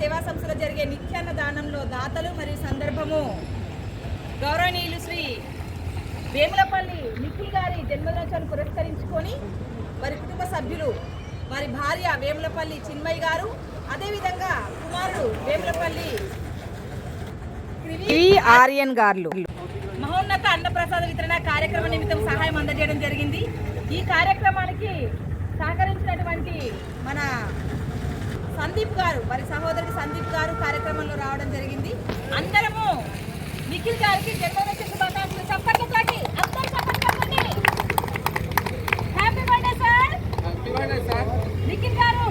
సేవా సంస్థలో జరిగే నిత్యాన్న దానంలో దాతలు మరియు సందర్భము. గౌరవనీయులు శ్రీ వేములపల్లి నిఖిల్ గారి జన్మదినోత్సవాన్ని పురస్కరించుకొని వారి కుటుంబ సభ్యులు వారి భార్య వేములపల్లి చిన్మయ్య గారు అదేవిధంగా కుమారుడు వేములపల్లి ఆర్యన్ గారు మహోన్నత అన్నప్రసాద వితరణ కార్యక్రమ నిమిత్తం సహాయం అందజేయడం జరిగింది. ఈ కార్యక్రమానికి సహకరించినటువంటి మన సందీప్ గారు వారి సహోదరుడు సందీప్ గారు కార్యక్రమంలో రావడం జరిగింది. అందరము నిఖిల్ గారికి జన్మదిన శుభాకాంక్షలు. చప్పట్లతోటి అందరూ. Happy birthday sir Nikhil garu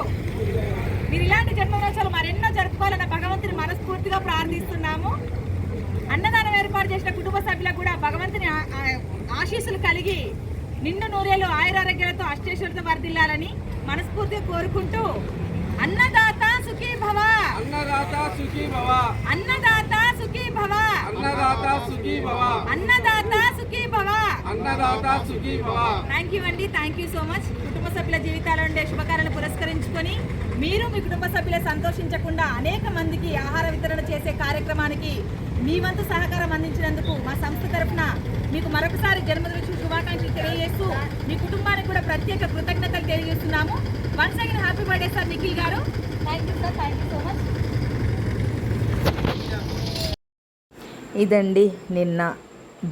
మీరు ఇలాంటి జన్మదినోత్సవాలు మరెన్నో జరుపుకోవాలన్న భగవంతుని మనస్ఫూర్తిగా ప్రార్థిస్తున్నాము. అన్నదానం ఏర్పాటు చేసిన కుటుంబ సభ్యులకు కూడా భగవంతుని ఆశీస్సులు కలిగి నిండు నూరేలు ఆయురారోగ్యాలతో అష్టేశ్వరులతో వర్ధిల్లాలని మనస్ఫూర్తిగా కోరుకుంటూ అన్నదాత సుఖీ భవ. అన్నదాత సుఖీ భవ. అన్నదాత సుఖీ భవ. అన్నదాత సుఖీ భవ. అన్నదాత సుఖీ భవ. థ్యాంక్ యూ అండి థ్యాంక్ యూ సో మచ్ కుటుంబ సభ్యుల జీవితాల్లో ఉండే శుభకార్యాలను పురస్కరించుకొని మీరు మీ కుటుంబ సభ్యులే సంతోషించకుండా అనేక మందికి ఆహార వితరణ చేసే కార్యక్రమానికి మీ వంతు సహకారం అందించినందుకు మా సంస్థ తరఫున మీకు మరొకసారి జన్మదిన శుభాకాంక్షలు తెలియజేస్తూ మీ కుటుంబానికి కూడా ప్రత్యేక కృతజ్ఞతలు తెలియజేస్తున్నాము. Once again happy birthday sir Nikhil garu. Thank you sir thank you so much ఇదండి నిన్న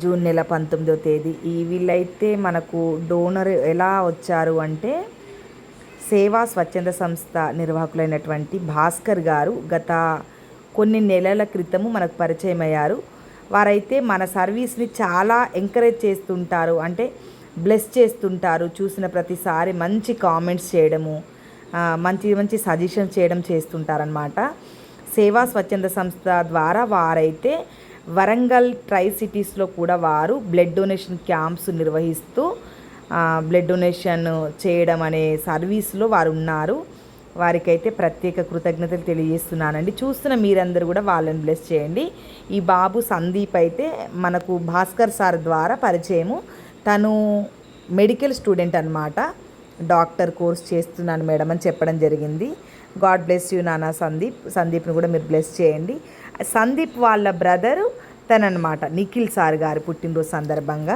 జూన్ నెల పంతొమ్మిదో తేదీ. ఈ వీళ్ళైతే మనకు డోనర్ ఎలా వచ్చారు అంటే సేవా స్వచ్ఛంద సంస్థ నిర్వాహకులైనటువంటి భాస్కర్ గారు గత కొన్ని నెలల క్రితము మనకు పరిచయం అయ్యారు వారైతే మన సర్వీస్ని చాలా ఎంకరేజ్ చేస్తుంటారు. అంటే బ్లెస్ చేస్తుంటారు. చూసిన ప్రతిసారి మంచి కామెంట్స్ చేయడము మంచి మంచి సజెషన్స్ చేయడం చేస్తుంటారనమాట సేవా స్వచ్ఛంద సంస్థ ద్వారా వారైతే వరంగల్ ట్రై సిటీస్లో కూడా వారు బ్లడ్ డొనేషన్ క్యాంప్స్ నిర్వహిస్తూ బ్లడ్ డొనేషన్ చేయడం అనే సర్వీస్లో వారు ఉన్నారు. వారికైతే ప్రత్యేక కృతజ్ఞతలు తెలియజేస్తున్నానండి. చూస్తున్న మీరందరూ కూడా వాళ్ళని బ్లెస్ చేయండి. ఈ బాబు సందీప్ అయితే మనకు భాస్కర్ సార్ ద్వారా పరిచయము. తను మెడికల్ స్టూడెంట్ అనమాట డాక్టర్ కోర్స్ చేస్తున్నాను మేడం అని చెప్పడం జరిగింది. గాడ్ బ్లెస్ యూ నానా సందీప్. సందీప్ని కూడా మీరు బ్లెస్ చేయండి. సందీప్ వాళ్ళ బ్రదరు తననమాట నిఖిల్ సార్ గారు పుట్టినరోజు సందర్భంగా.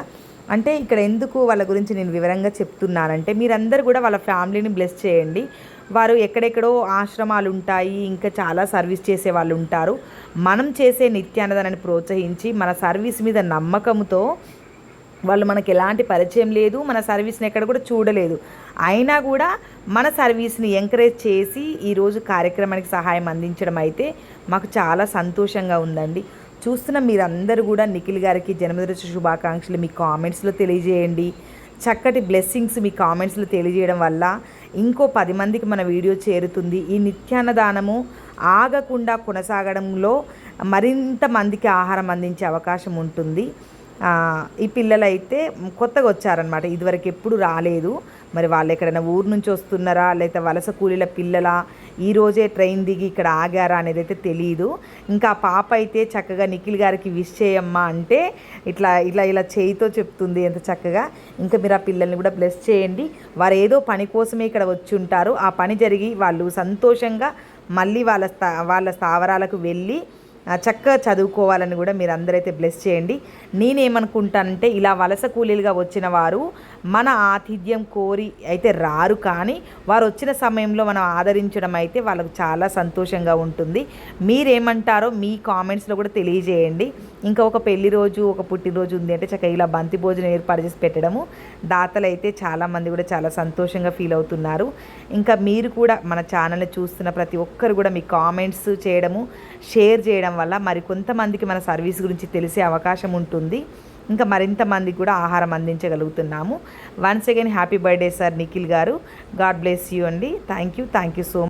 అంటే ఇక్కడ ఎందుకు వాళ్ళ గురించి నేను వివరంగా చెప్తున్నానంటే మీరందరూ కూడా వాళ్ళ ఫ్యామిలీని బ్లెస్ చేయండి. వారు ఎక్కడెక్కడో ఆశ్రమాలు ఉంటాయి ఇంకా చాలా సర్వీస్ చేసే వాళ్ళు ఉంటారు మనం చేసే నిత్యాన్నదానాన్ని ప్రోత్సహించి మన సర్వీస్ మీద నమ్మకంతో వాళ్ళు మనకి ఎలాంటి పరిచయం లేదు మన సర్వీస్ని ఎక్కడ కూడా చూడలేదు. అయినా కూడా మన సర్వీస్ని ఎంకరేజ్ చేసి ఈరోజు కార్యక్రమానికి సహాయం అందించడం అయితే మాకు చాలా సంతోషంగా ఉందండి. చూస్తున్న మీరందరూ కూడా నిఖిల్ గారికి జన్మదిన శుభాకాంక్షలు మీ కామెంట్స్లో తెలియజేయండి. చక్కటి బ్లెస్సింగ్స్ మీ కామెంట్స్లో తెలియజేయడం వల్ల ఇంకో పది మందికి మన వీడియో చేరుతుంది. ఈ నిత్యాన్నదానము ఆగకుండా కొనసాగడంలో మరింత మందికి ఆహారం అందించే అవకాశం ఉంటుంది. ఈ పిల్లలైతే కొత్తగా వచ్చారనమాట ఇదివరకు ఎప్పుడు రాలేదు. మరి వాళ్ళు ఎక్కడైనా ఊరు నుంచి వస్తున్నారా? లేకపోతే వలస కూలీల పిల్లలా? ఈరోజే ట్రైన్ దిగి ఇక్కడ ఆగారా అనేది అయితే తెలియదు ఇంకా పాప అయితే చక్కగా నిఖిల్ గారికి విష్ చేయమ్మా అంటే ఇట్లా ఇలా ఇలా చేయితో చెప్తుంది ఎంత చక్కగా. ఇంకా మీరు ఆ పిల్లల్ని కూడా బ్లెస్ చేయండి. వారు ఏదో పని కోసమే ఇక్కడ వచ్చి ఉంటారు ఆ పని జరిగి వాళ్ళు సంతోషంగా మళ్ళీ వాళ్ళ స్థా వాళ్ళ స్థావరాలకు వెళ్ళి చక్కగా చదువుకోవాలని కూడా మీరు అందరైతే బ్లెస్ చేయండి. నేనేమనుకుంటానంటే ఇలా వలస కూలీలుగా వచ్చిన వారు మన ఆతిథ్యం కోరి అయితే రారు కానీ వారు వచ్చిన సమయంలో మనం ఆదరించడం అయితే వాళ్ళకు చాలా సంతోషంగా ఉంటుంది. మీరేమంటారో మీ కామెంట్స్లో కూడా తెలియజేయండి. ఇంకా ఒక పెళ్ళి రోజు ఒక పుట్టినరోజు ఉంది అంటే చక్కగా ఇలా బంతి భోజనం ఏర్పాటు చేసి పెట్టడము. దాతలు అయితే చాలామంది కూడా చాలా సంతోషంగా ఫీల్ అవుతున్నారు. ఇంకా మీరు కూడా మన ఛానల్ని చూస్తున్న ప్రతి ఒక్కరు కూడా మీ కామెంట్స్ చేయడము షేర్ చేయడం వల్ల మరి కొంతమందికి మన సర్వీస్ గురించి తెలిసే అవకాశం ఉంటుంది. ఇంకా మరింత మందికి కూడా ఆహారం అందించగలుగుతున్నాము. Once again happy birthday sir Nikhil garu. God bless you అండి thank you thank you so much